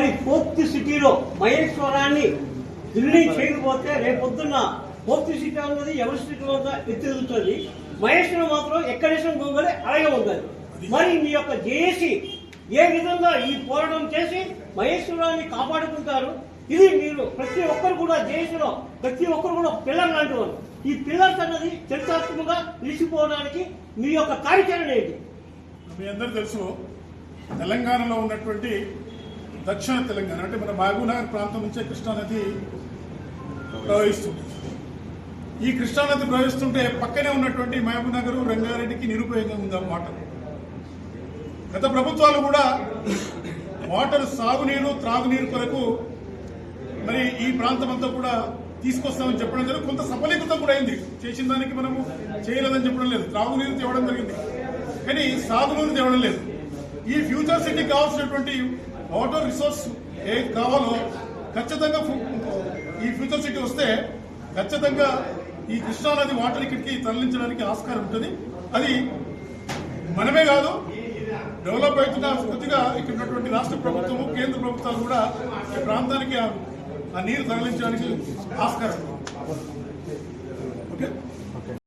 మరి సిటీలో మహేశ్వరాన్ని ఢిల్లీ చేయకపోతే రేపొద్దున్న పోర్తి సిటీ అన్నది ఎవరి సిటీ వద్ద ఎత్తిరుగుతుంది? మహేశ్వరం మాత్రం ఎక్కడేసిన గొంగలే అలాగే ఉంటుంది. మరి మీ యొక్క జేఏసీ ఏ విధంగా ఈ పోరాటం చేసి మహేశ్వరాన్ని కాపాడుకుంటారు? ఇది మీరు ప్రతి ఒక్కరు కూడా జేఏసీలో ప్రతి ఒక్కరు కూడా పిల్లర్ లాంటి ఈ పిల్లర్స్ అన్నది చరిత్రాత్మకంగా నిలిచిపోవడానికి మీ యొక్క కార్యాచరణ ఏంటి? మీ అందరూ తెలుసు తెలంగాణలో ఉన్నటువంటి దక్షిణ తెలంగాణ అంటే మన మహబూబ్నగర్ ప్రాంతం నుంచే కృష్ణానది ప్రవహిస్తుంది. ఈ కృష్ణానది ప్రవహిస్తుంటే పక్కనే ఉన్నటువంటి మహబూబ్నగర్ రంగారెడ్డికి నిరుపయోగంగా ఉందన్నమాట గత ప్రభుత్వాలు కూడా వాటర్ సాగునీరు త్రాగునీరు కొరకు మరి ఈ ప్రాంతం అంతా కూడా తీసుకొస్తామని చెప్పడం జరిగింది కొంత సఫలీకృతం కూడా అయింది. చేసిన దానికి మనము చేయలేదని చెప్పడం లేదు. త్రాగునీరు తేవడం జరిగింది. కానీ సాగునీరు తేవడం లేదు. ఈ ఫ్యూచర్ సిటీకి కావాల్సినటువంటి వాటర్ రిసోర్స్ ఏం కావాలో ఖచ్చితంగా ఈ ఫ్యూచర్ సిటీ వస్తే ఖచ్చితంగా ఈ కృష్ణానది వాటర్ ఇక్కడికి తరలించడానికి ఆస్కారం ఉంటుంది. అది మనమే కాదు డెవలప్ అవుతున్న కొద్దిగా ఇక్కడ ఉన్నటువంటి రాష్ట్ర ప్రభుత్వము కేంద్ర ప్రభుత్వాలు కూడా ఈ ప్రాంతానికి ఆ- ఆ నీరు తరలించడానికి ఆస్కారం. ఓకే?